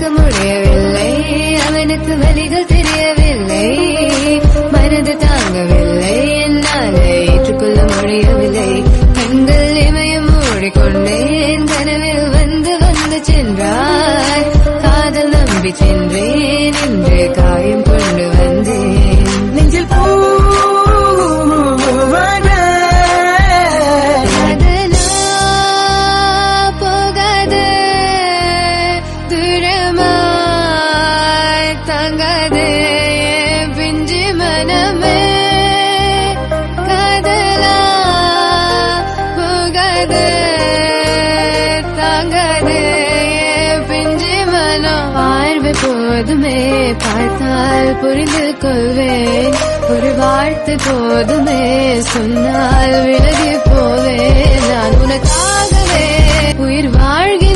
மறக்க முடியவில்லை. அவனுக்கு வழிகள் தெரியவில்லை. மனது தாங்கவில்லை. என்னால் ஏற்றுக்கொள்ள முடியவில்லை. கண்கள் இமயம் மூடிக்கொண்டேன். கனவில் வந்து வந்து சென்றார் காதல் நம்பி சென்றேன். என்று காயம் தங்காது பிஞ்சு மனமே. கதலா புகது தாங்காது பிஞ்சு மனம். பார்வை போதுமே பார்த்தால் புரிந்து கொள்வேன். ஒரு வார்த்தை போதுமே சொன்னால் விலகி போவேன். நான் உனக்காகவே உயிர் வாழ்கின்ற